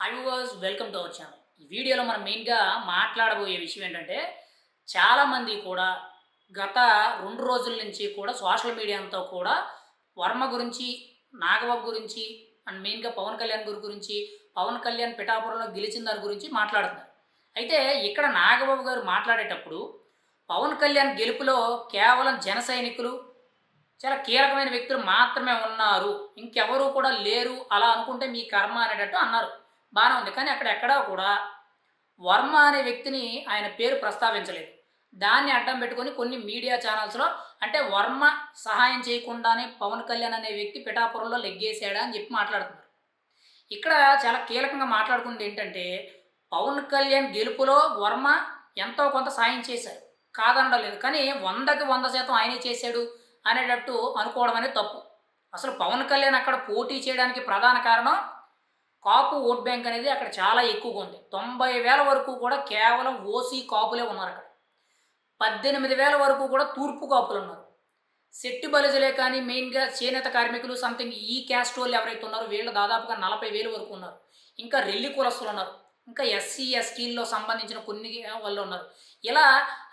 Hi was welcome to our channel ఈ వీడియోలో మనం మెయిన్గా మాట్లాడబోయే విషయం ఏంటంటే చాలామంది కూడా గత రెండు రోజుల నుంచి కూడా సోషల్ మీడియా అంతా కూడా వర్మ గురించి నాగబాబు గురించి అండ్ మెయిన్గా పవన్ కళ్యాణ్ గురి గురించి పవన్ కళ్యాణ్ పిఠాపురంలో గెలిచిన దాని గురించి మాట్లాడుతున్నారు. అయితే ఇక్కడ నాగబాబు గారు మాట్లాడేటప్పుడు పవన్ కళ్యాణ్ గెలుపులో కేవలం జన సైనికులు చాలా కీలకమైన వ్యక్తులు మాత్రమే ఉన్నారు. ఇంకెవరూ కూడా లేరు అలా అనుకుంటే మీ కర్మ అనేటట్టు అన్నారు. బాగానే ఉంది. కానీ అక్కడ ఎక్కడా కూడా వర్మ అనే వ్యక్తిని ఆయన పేరు ప్రస్తావించలేదు. దాన్ని అడ్డం పెట్టుకొని కొన్ని మీడియా ఛానల్స్లో అంటే వర్మ సహాయం చేయకుండానే పవన్ కళ్యాణ్ అనే వ్యక్తి పిఠాపురంలో లెగ్గేసాడా అని చెప్పి మాట్లాడుతున్నారు. ఇక్కడ చాలా కీలకంగా మాట్లాడుకుంది ఏంటంటే పవన్ కళ్యాణ్ గెలుపులో వర్మ ఎంతో కొంత సాయం చేశారు. కాదనలేదు కానీ వందకి వంద శాతం ఆయనే చేశాడు అనేటట్టు అనుకోవడం అనేది తప్పు. అసలు పవన్ కళ్యాణ్ అక్కడ పోటీ చేయడానికి ప్రధాన కారణం కాపు ఓట్ బ్యాంక్ అనేది అక్కడ చాలా ఎక్కువగా ఉంది. తొంభై వేల వరకు కూడా కేవలం ఓసీ కాపులే ఉన్నారు అక్కడ. పద్దెనిమిది వేల వరకు కూడా తూర్పు కాపులు ఉన్నారు. సెట్టి బలిజలే కానీ మెయిన్గా చేనేత కార్మికులు సంథింగ్ ఈ క్యాస్ట్ వాళ్ళు ఎవరైతే ఉన్నారో వీళ్ళు దాదాపుగా నలభై వేలు వరకు ఉన్నారు. ఇంకా రెల్లి కులస్తులు ఉన్నారు. ఇంకా ఎస్సీ ఎస్టీల్లో సంబంధించిన కొన్ని వాళ్ళు ఉన్నారు. ఇలా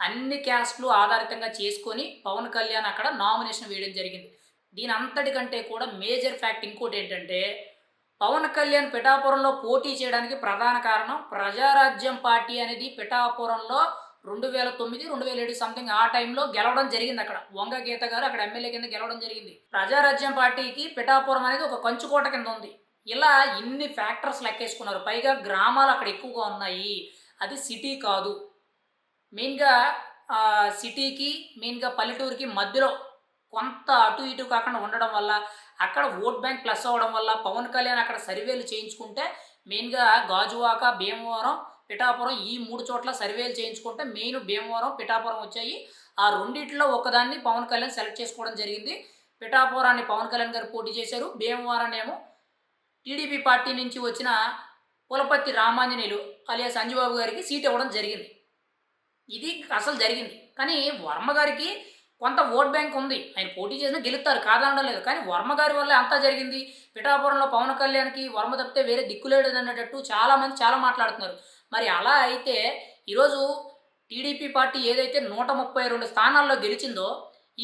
అన్ని క్యాస్ట్లు ఆధారితంగా చేసుకొని పవన్ కళ్యాణ్ అక్కడ నామినేషన్ వేయడం జరిగింది. దీని అంతటికంటే కూడా మేజర్ ఫ్యాక్ట్ ఇంకోటి ఏంటంటే పవన్ కళ్యాణ్ పిఠాపురంలో పోటీ చేయడానికి ప్రధాన కారణం ప్రజారాజ్యం పార్టీ అనేది పిఠాపురంలో రెండు వేల తొమ్మిది రెండు వేల ఏడు సంథింగ్ ఆ టైంలో గెలవడం జరిగింది అక్కడ. వంగ గీత గారు అక్కడ ఎమ్మెల్యే కింద గెలవడం జరిగింది. ప్రజారాజ్యం పార్టీకి పిఠాపురం అనేది ఒక కంచుకోట కింద ఉంది. ఇలా ఇన్ని ఫ్యాక్టర్స్ లెక్కేసుకున్నారు. పైగా గ్రామాలు అక్కడ ఎక్కువగా ఉన్నాయి. అది సిటీ కాదు. మెయిన్గా సిటీకి మెయిన్గా పల్లెటూరుకి మధ్యలో కొంత అటు ఇటు కాకుండా ఉండడం వల్ల అక్కడ ఓట్ బ్యాంక్ ప్లస్ అవ్వడం వల్ల పవన్ కళ్యాణ్ అక్కడ సర్వేలు చేయించుకుంటే మెయిన్గా గాజువాక భీమవరం పిఠాపురం ఈ మూడు చోట్ల సర్వేలు చేయించుకుంటే మెయిన్ భీమవరం పిఠాపురం వచ్చాయి. ఆ రెండిట్లో ఒకదాన్ని పవన్ కళ్యాణ్ సెలెక్ట్ చేసుకోవడం జరిగింది. పిఠాపురాన్ని పవన్ కళ్యాణ్ గారు పోటీ చేశారు. భీమవరాన్ని ఏమో టీడీపీ పార్టీ నుంచి వచ్చిన పులపత్తి రామాంజనేయులు అలియా సంజీబాబు గారికి సీట్ ఇవ్వడం జరిగింది. ఇది అసలు జరిగింది. కానీ వర్మ గారికి కొంత ఓట్ బ్యాంక్ ఉంది. ఆయన పోటీ చేసినా గెలుస్తారు. కాదనడం లేదు. కానీ వర్మ గారి వల్ల అంతా జరిగింది. పిఠాపురంలో పవన్ కళ్యాణ్కి వర్మ తప్పితే వేరే దిక్కులేడు అన్నట్టు చాలామంది చాలా మాట్లాడుతున్నారు. మరి అలా అయితే ఈరోజు టీడీపీ పార్టీ ఏదైతే నూట ముప్పై రెండు స్థానాల్లో గెలిచిందో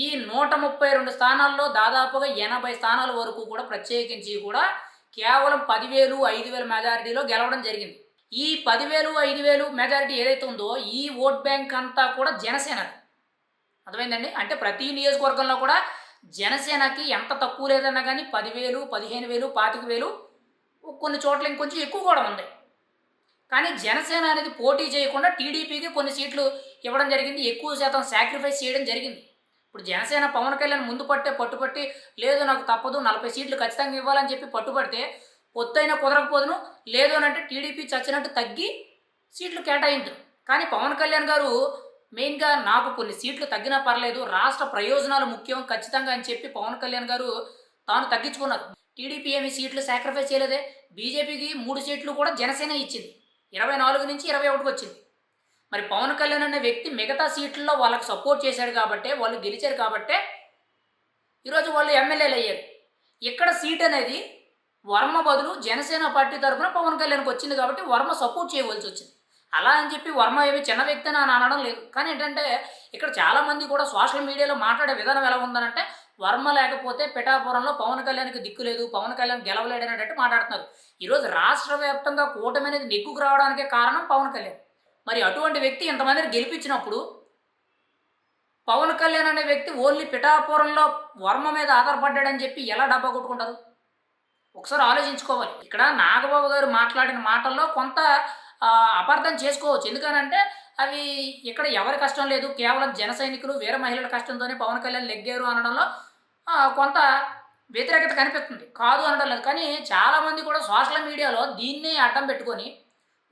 ఈ నూట ముప్పై రెండు స్థానాల్లో దాదాపుగా ఎనభై స్థానాల వరకు కూడా ప్రత్యేకించి కూడా కేవలం పదివేలు ఐదు వేల మెజారిటీలో గెలవడం జరిగింది. ఈ పదివేలు ఐదు వేలు మెజారిటీ ఏదైతే ఉందో ఈ ఓట్ బ్యాంక్ అంతా కూడా జనసేన అర్థమైందండి? అంటే ప్రతి నియోజకవర్గంలో కూడా జనసేనకి ఎంత తక్కువ లేదన్నా కానీ పదివేలు పదిహేను వేలు పాతిక వేలు కొన్ని చోట్ల ఇంకొంచెం ఎక్కువ కూడా ఉంది. కానీ జనసేన అనేది పోటీ చేయకుండా టీడీపీకి కొన్ని సీట్లు ఇవ్వడం జరిగింది. ఎక్కువ శాతం సాక్రిఫైస్ చేయడం జరిగింది. ఇప్పుడు జనసేన పవన్ కళ్యాణ్ ముందు పట్టే పట్టుపట్టి లేదు నాకు తప్పదు నలభై సీట్లు ఖచ్చితంగా ఇవ్వాలని చెప్పి పట్టుబడితే పొత్తైనా కుదరకపోదును లేదు అని అంటే టీడీపీ చచ్చినట్టు తగ్గి సీట్లు కేటాయించరు. కానీ పవన్ కళ్యాణ్ గారు మెయిన్గా నాకు కొన్ని సీట్లు తగ్గినా పర్లేదు రాష్ట్ర ప్రయోజనాలు ముఖ్యం ఖచ్చితంగా అని చెప్పి పవన్ కళ్యాణ్ గారు తాను తగ్గించుకున్నారు. టీడీపీ ఏమి సీట్లు సాక్రిఫైస్ చేయలేదే బీజేపీకి మూడు సీట్లు కూడా జనసేన ఇచ్చింది. ఇరవై నాలుగు నుంచి ఇరవై ఒకటికి వచ్చింది. మరి పవన్ కళ్యాణ్ అనే వ్యక్తి మిగతా సీట్లలో వాళ్ళకి సపోర్ట్ చేశాడు కాబట్టే వాళ్ళు గెలిచారు కాబట్టే ఈరోజు వాళ్ళు ఎమ్మెల్యేలు అయ్యారు. ఇక్కడ సీట్ అనేది వర్మ బదులు జనసేన పార్టీ తరఫున పవన్ కళ్యాణ్కి వచ్చింది కాబట్టి వర్మ సపోర్ట్ చేయవలసి వచ్చింది. అలా అని చెప్పి వర్మ ఏమి చిన్న వ్యక్తి అని అనడం లేదు. కానీ ఏంటంటే ఇక్కడ చాలామంది కూడా సోషల్ మీడియాలో మాట్లాడే విధానం ఎలా ఉందనంటే వర్మ లేకపోతే పిఠాపురంలో పవన్ కళ్యాణ్కి దిక్కు లేదు పవన్ కళ్యాణ్ గెలవలేడు అనేటట్టు మాట్లాడుతున్నారు. ఈరోజు రాష్ట్ర వ్యాప్తంగా కూటమి అనేది నెగ్గుకు రావడానికే కారణం పవన్ కళ్యాణ్. మరి అటువంటి వ్యక్తి ఇంతమందిని గెలిపించినప్పుడు పవన్ కళ్యాణ్ అనే వ్యక్తి ఓన్లీ పిఠాపురంలో వర్మ మీద ఆధారపడ్డాడని చెప్పి ఎలా డబ్బా కొట్టుకుంటారు? ఒకసారి ఆలోచించుకోవాలి. ఇక్కడ నాగబాబు గారు మాట్లాడిన మాటల్లో కొంత అపార్థం చేసుకోవచ్చు. ఎందుకనంటే అవి ఇక్కడ ఎవరి కష్టం లేదు. కేవలం జన సైనికులు వీర మహిళల కష్టంతోనే పవన్ కళ్యాణ్ లెగ్గారు అనడంలో కొంత వ్యతిరేకత కనిపిస్తుంది. కాదు అనడం లేదు. కానీ చాలామంది కూడా సోషల్ మీడియాలో దీన్నే అడ్డం పెట్టుకొని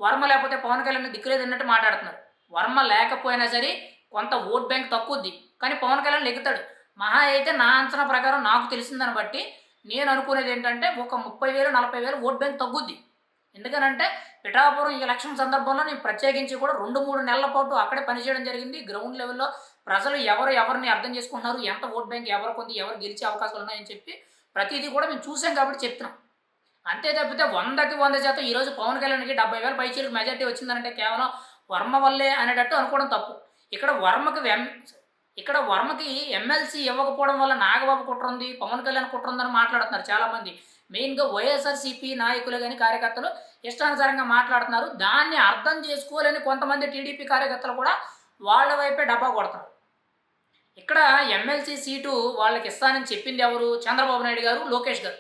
వర్మ లేకపోతే పవన్ కళ్యాణ్ దిక్కులేదు అన్నట్టు మాట్లాడుతున్నారు. వర్మ లేకపోయినా సరే కొంత ఓట్ బ్యాంక్ తక్కువద్ది. కానీ పవన్ కళ్యాణ్ లెగుతాడు మహా అయితే నా అంచనా ప్రకారం నాకు తెలిసిందని బట్టి నేను అనుకునేది ఏంటంటే ఒక ముప్పై వేలు నలభై వేలు ఓట్ బ్యాంక్ తగ్గుద్ది. ఎందుకనంటే పిఠాపురం ఈ ఎలక్షన్ సందర్భంలో నేను ప్రత్యేకించి కూడా రెండు మూడు నెలల పాటు అక్కడే పనిచేయడం జరిగింది. గ్రౌండ్ లెవెల్లో ప్రజలు ఎవరు ఎవరిని అర్థం చేసుకుంటున్నారు? ఎంత ఓట్ బ్యాంక్ ఎవరికి ఉంది? ఎవరు గెలిచే అవకాశాలు ఉన్నాయని చెప్పి ప్రతిదీ కూడా మేము చూసాం కాబట్టి చెప్తున్నాం. అంతే తప్పితే వందకి వంద శాతం ఈరోజు పవన్ కళ్యాణ్కి డెబ్బై వేల పైచీలకు మెజార్టీ వచ్చిందంటే కేవలం వర్మ వల్లే అనేటట్టు అనుకోవడం తప్పు. ఇక్కడ వర్మకి ఎం ఇక్కడ వర్మకి ఎమ్మెల్సీ ఇవ్వకపోవడం వల్ల నాగబాబు కుట్ర ఉంది పవన్ కళ్యాణ్ కుట్ర ఉందని మాట్లాడుతున్నారు చాలామంది. మెయిన్గా వైఎస్ఆర్సీపీ నాయకులు కానీ కార్యకర్తలు ఇష్టానుసారంగా మాట్లాడుతున్నారు. దాన్ని అర్థం చేసుకోలేని కొంతమంది టీడీపీ కార్యకర్తలు కూడా వాళ్ళ వైపే డబ్బా కొడతారు. ఇక్కడ ఎమ్మెల్సీ సీటు వాళ్ళకి ఇస్తానని చెప్పింది ఎవరు? చంద్రబాబు నాయుడు గారు లోకేష్ గారు.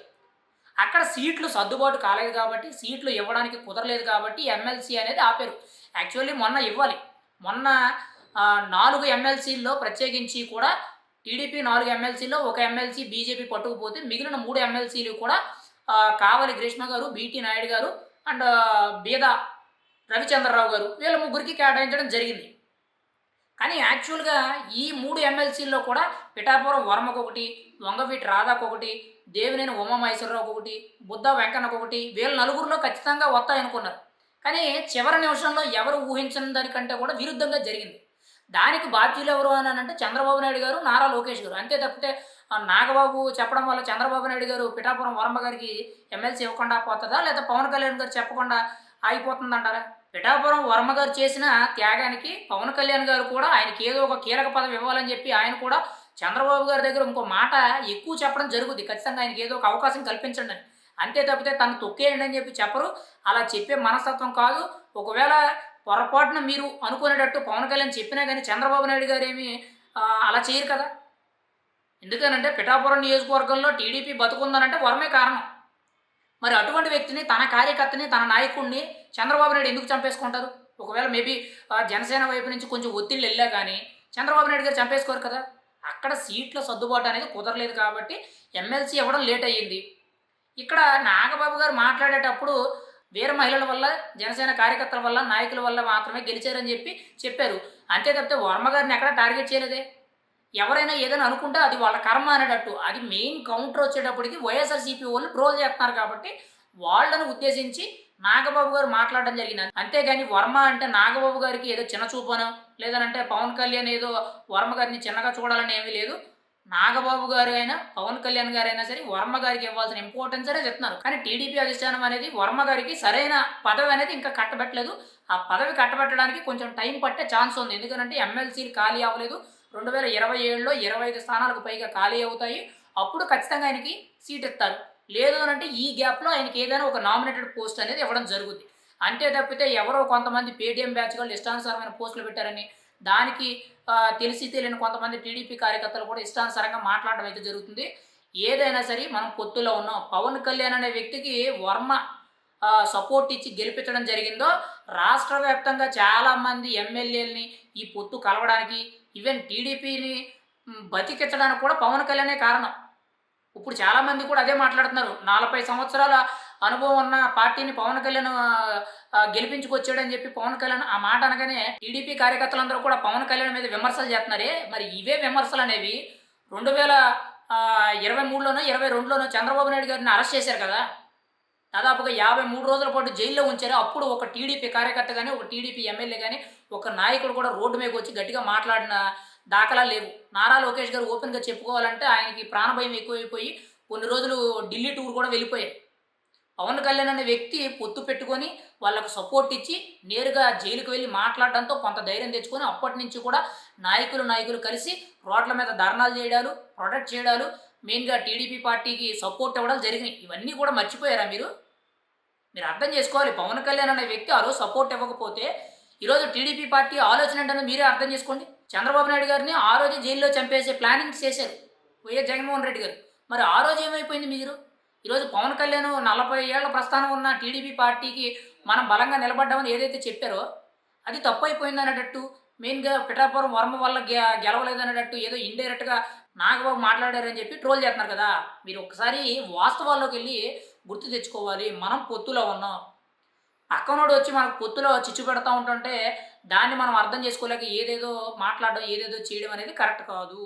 అక్కడ సీట్లు సర్దుబాటు కాలేదు కాబట్టి సీట్లు ఇవ్వడానికి కుదరలేదు కాబట్టి ఎమ్మెల్సీ అనేది ఆపారు. యాక్చువల్లీ మొన్న ఇవ్వాలి. మొన్న నాలుగు ఎమ్మెల్సీల్లో ప్రత్యేకించి కూడా టీడీపీ నాలుగు ఎమ్మెల్సీలో ఒక ఎమ్మెల్సీ బీజేపీ పట్టుకుపోతే మిగిలిన మూడు ఎమ్మెల్సీలు కూడా కావలి గ్రీష్మ గారు బీటీ నాయుడు గారు అండ్ బీద రవిచంద్రరావు గారు వీళ్ళ ముగ్గురికి కేటాయించడం జరిగింది. కానీ యాక్చువల్గా ఈ మూడు ఎమ్మెల్సీల్లో కూడా పిఠాపురం వర్మకు ఒకటి వంగవీటి రాధాకు ఒకటి దేవినేని ఉమామహేశ్వరరావుకి ఒకటి బుద్ధ వెంకన్నకు ఒకటి వీళ్ళ నలుగురిలో ఖచ్చితంగా వస్తాయనుకున్నారు. కానీ చివరి నిమిషంలో ఎవరు ఊహించిన దానికంటే కూడా విరుద్ధంగా జరిగింది. దానికి బాధ్యులు ఎవరు అని అంటే చంద్రబాబు నాయుడు గారు నారా లోకేష్ గారు. అంతే తప్పితే నాగబాబు చెప్పడం వల్ల చంద్రబాబు నాయుడు గారు పిఠాపురం వరంబ గారికి ఎమ్మెల్సీ ఇవ్వకుండా పోతుందా? లేదా పవన్ కళ్యాణ్ గారు చెప్పకుండా ఆగిపోతుందంటారా? పిఠాపురం వర్మ గారు చేసిన త్యాగానికి పవన్ కళ్యాణ్ గారు కూడా ఆయనకి ఏదో ఒక కీలక పదవి ఇవ్వాలని చెప్పి ఆయన కూడా చంద్రబాబు గారి దగ్గర ఇంకో మాట ఎక్కువ చెప్పడం జరుగుద్ది. ఖచ్చితంగా ఆయనకి ఏదో ఒక అవకాశం కల్పించండి అని. అంతే తప్పితే తను తొక్కేయండి అని చెప్పి చెప్పరు. అలా చెప్పే మనస్తత్వం కాదు. ఒకవేళ పొరపాటున మీరు అనుకునేటట్టు పవన్ కళ్యాణ్ చెప్పినా కానీ చంద్రబాబు నాయుడు గారు ఏమి అలా చేయరు కదా? ఎందుకనంటే పిఠాపురం నియోజకవర్గంలో టీడీపీ బతుకుందనంటే వర్మే కారణం. మరి అటువంటి వ్యక్తిని తన కార్యకర్తని తన నాయకుడిని చంద్రబాబు నాయుడు ఎందుకు చంపేసుకుంటారు? ఒకవేళ మేబీ జనసేన వైపు నుంచి కొంచెం ఒత్తిళ్ళు వెళ్ళా కానీ చంద్రబాబు నాయుడు గారు చంపేసుకోరు కదా? అక్కడ సీట్ల సర్దుబాటు అనేది కుదరలేదు కాబట్టి ఎమ్మెల్సీ ఇవ్వడం లేట్ అయ్యింది. ఇక్కడ నాగబాబు గారు మాట్లాడేటప్పుడు వీర మహిళల వల్ల జనసేన కార్యకర్తల వల్ల నాయకుల వల్ల మాత్రమే గెలిచారని చెప్పి చెప్పారు. అంతే తప్పితే వర్మ గారిని ఎక్కడ టార్గెట్ చేయలేదే? ఎవరైనా ఏదైనా అనుకుంటే అది వాళ్ళ కర్మ అనేటట్టు. అది మెయిన్ కౌంటర్ వచ్చేటప్పటికి వైఎస్ఆర్సీపీ వాళ్ళు ట్రోల్ చేస్తున్నారు కాబట్టి వాళ్ళను ఉద్దేశించి నాగబాబు గారు మాట్లాడడం జరిగింది. అంతేగాని వర్మ అంటే నాగబాబు గారికి ఏదో చిన్న చూపనో లేదనంటే పవన్ కళ్యాణ్ ఏదో వర్మ గారిని చిన్నగా చూడాలని ఏమీ లేదు. నాగబాబు గారు అయినా పవన్ కళ్యాణ్ గారు అయినా సరే వర్మ గారికి ఇవ్వాల్సిన ఇంపార్టెన్స్ అనే చెప్తున్నారు. కానీ టీడీపీ అధిష్టానం అనేది వర్మ గారికి సరైన పదవి అనేది ఇంకా కట్టబెట్టలేదు. ఆ పదవి కట్టబెట్టడానికి కొంచెం టైం పట్టే ఛాన్స్ ఉంది. ఎందుకంటే ఎమ్మెల్సీలు ఖాళీ అవ్వలేదు. రెండు వేల ఇరవై ఏడులో ఇరవై ఐదు స్థానాలకు పైగా ఖాళీ అవుతాయి. అప్పుడు ఖచ్చితంగా ఆయనకి సీట్ ఇస్తారు. లేదు అని అంటే ఈ గ్యాప్లో ఆయనకి ఏదైనా ఒక నామినేటెడ్ పోస్ట్ అనేది ఇవ్వడం జరుగుతుంది అంతే తప్పితే ఎవరో కొంతమంది పేటీఎం బ్యాచ్ వాళ్ళు ఇష్టానుసారమైన పోస్టులు పెట్టారని దానికి తెలిసి తెలియని కొంతమంది టీడీపీ కార్యకర్తలు కూడా ఇష్టానుసారంగా మాట్లాడడం అయితే జరుగుతుంది. ఏదైనా సరే మనం పొత్తులో ఉన్నాం. పవన్ కళ్యాణ్ అనే వ్యక్తికి వర్మ సపోర్ట్ ఇచ్చి గెలిపించడం జరిగిందో రాష్ట్ర వ్యాప్తంగా చాలామంది ఎమ్మెల్యేలని ఈ పొత్తు కలవడానికి ఈవెన్ టీడీపీని బతికించడానికి కూడా పవన్ కళ్యాణే కారణం. ఇప్పుడు చాలామంది కూడా అదే మాట్లాడుతున్నారు. నలభై సంవత్సరాల అనుభవం ఉన్న పార్టీని పవన్ కళ్యాణ్ గెలిపించుకొచ్చాడని చెప్పి పవన్ కళ్యాణ్ ఆ మాట అనగానే టీడీపీ కార్యకర్తలందరూ కూడా పవన్ కళ్యాణ్ మీద విమర్శలు చేస్తున్నారే. మరి ఇవే విమర్శలు అనేవి రెండు వేల ఇరవై మూడులోనో ఇరవై రెండులోనో చంద్రబాబు నాయుడు గారిని అరెస్ట్ చేశారు కదా. దాదాపుగా యాభై మూడు రోజుల పాటు జైల్లో ఉంచారు. అప్పుడు ఒక టీడీపీ కార్యకర్త కానీ ఒక టీడీపీ ఎమ్మెల్యే కానీ ఒక నాయకుడు కూడా రోడ్డు మీద వచ్చి గట్టిగా మాట్లాడిన దాఖలా లేవు. నారా లోకేష్ గారు ఓపెన్గా చెప్పుకోవాలంటే ఆయనకి ప్రాణభయం ఎక్కువైపోయి కొన్ని రోజులు ఢిల్లీ టూర్ కూడా వెళ్ళిపోయారు. పవన్ కళ్యాణ్ అనే వ్యక్తి పొత్తు పెట్టుకొని వాళ్ళకు సపోర్ట్ ఇచ్చి నేరుగా జైలుకు వెళ్ళి మాట్లాడడంతో కొంత ధైర్యం తెచ్చుకొని అప్పటి నుంచి కూడా నాయకులు నాయకులు కలిసి రోడ్ల మీద ధర్నాలు చేయడాలు ప్రొటెక్ట్ చేయడాలు మెయిన్గా టీడీపీ పార్టీకి సపోర్ట్ అవ్వడం జరిగినాయి. ఇవన్నీ కూడా మర్చిపోయారా మీరు? మీరు అర్థం చేసుకోవాలి. పవన్ కళ్యాణ్ అనే వ్యక్తి ఆ రోజు సపోర్ట్ ఇవ్వకపోతే ఈరోజు టీడీపీ పార్టీ ఆలోచన ఏంటనో మీరే అర్థం చేసుకోండి. చంద్రబాబు నాయుడు గారిని ఆ రోజు జైల్లో చంపేసే ప్లానింగ్ చేశారు వైఎస్ జగన్మోహన్ రెడ్డి గారు. మరి ఆ రోజు ఏమైపోయింది మీరు? ఈరోజు పవన్ కళ్యాణ్ నలభై ఏళ్ళ ప్రస్థానం ఉన్న టీడీపీ పార్టీకి మనం బలంగా నిలబడ్డామని ఏదైతే చెప్పారో అది తప్పు అయిపోయింది అనేటట్టు మెయిన్గా పిఠాపురం వర్మ వల్ల గె గెలవలేదు అనేటట్టు ఏదో ఇండైరెక్ట్గా నాగబాబు మాట్లాడారని చెప్పి ట్రోల్ చేస్తున్నారు కదా. మీరు ఒకసారి వాస్తవాల్లోకి వెళ్ళి గుర్తు తెచ్చుకోవాలి. మనం పొత్తులో ఉన్నాం. పక్కనోడు వచ్చి మనకు పొత్తులో చిచ్చు పెడతా ఉంటుంటే దాన్ని మనం అర్థం చేసుకోలేక ఏదేదో మాట్లాడడం ఏదేదో చేయడం అనేది కరెక్ట్ కాదు.